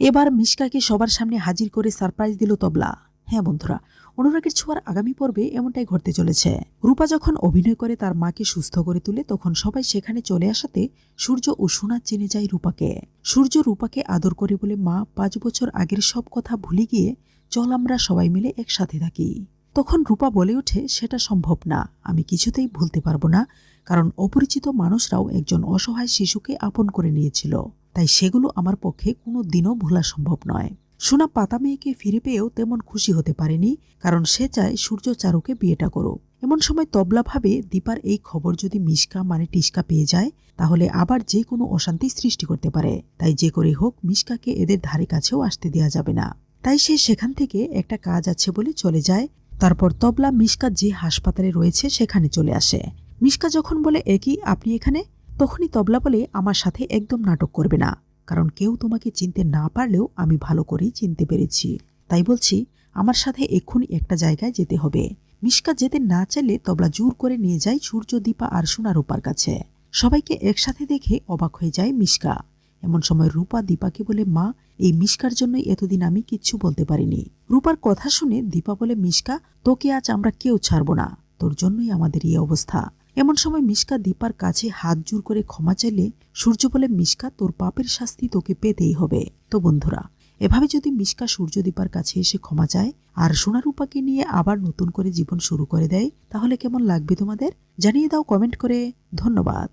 এবার মিশকাকে সবার সামনে হাজির করে সারপ্রাইজ দিল তবলা। হ্যাঁ বন্ধুরা, অনুরাগের ছোঁয়ার আগামী পর্বে এমনটাই ঘটতে চলেছে। রূপা যখন অভিনয় করে তার মাকে সুস্থ করে তুলে, তখন সবাই সেখানে চলে আসাতে সূর্য ও সোনা চিনে যায় রূপাকে। সূর্য রূপাকে আদর করে বলে, মা, পাঁচ বছর আগের সব কথা ভুলে গিয়ে চল আমরা সবাই মিলে একসাথে থাকি। তখন রূপা বলে ওঠে, সেটা সম্ভব না, আমি কিছুতেই ভুলতে পারব না, কারণ অপরিচিত মানুষরাও একজন অসহায় শিশুকে আপন করে নিয়েছিল। তাই সেগুলো আমার পক্ষে কোনো দিনও ভোলা সম্ভব নয়। সোনা পাতা মেয়েকে ফিরে পেয়েও তেমন খুশি হতে পারেনি, কারণ সে চায় সূর্য চারুকে বিয়েটা করুক। এমন সময় তবলা ভাবে, দীপার এই খবর যদি মিশকা মানে টিস্কা পেয়ে যায়, তাহলে আবার যে কোনো অশান্তি সৃষ্টি করতে পারে। তাই যে করে হোক, মিশকাকে এদের ধারে কাছেও আসতে দেওয়া যাবে না। তাই সে সেখান থেকে একটা কাজ আছে বলে চলে যায়। তারপর তবলা মিশকা যে হাসপাতালে রয়েছে, সেখানে চলে আসে। মিশকা যখন বলে একই আপনি এখানে? তখনই তবলা বলে, আমার সাথে একদম নাটক করবে না। কারণ কেউ তোমাকে চিনতে না পারলেও আমি ভালো করেই চিনতে পেরেছি। তাই বলছি, আমার সাথে এক্ষুনি একটা জায়গায় যেতে হবে। মিশকা যেতে না চাইলে তবলা জোর করে নিয়ে যায় সূর্য, দীপা আর সোনা রূপার কাছে। সবাইকে একসাথে দেখে অবাক হয়ে যায় মিশকা। এমন সময় রূপা, দীপাকে বলে, মা, এই মিশকার জন্যই এতদিন আমি কিচ্ছু বলতে পারিনি। রূপার কথা শুনে দীপা বলে, মিশকা, তোকে আজ আমরা কেউ ছাড়বো না। তোর জন্যই আমাদের এই অবস্থা। এমন সময় মিশকা দীপার কাছে হাত জোর করে ক্ষমা চাইলে সূর্য বলে, মিশকা, তোর পাপের শাস্তি তোকে পেতেই হবে। তো বন্ধুরা, এভাবে যদি মিশকা সূর্য দীপার কাছে এসে ক্ষমা চায় আর সোনারূপাকে নিয়ে আবার নতুন করে জীবন শুরু করে দেয়, তাহলে কেমন লাগবে তোমাদের? জানিয়ে দাও কমেন্ট করে। ধন্যবাদ।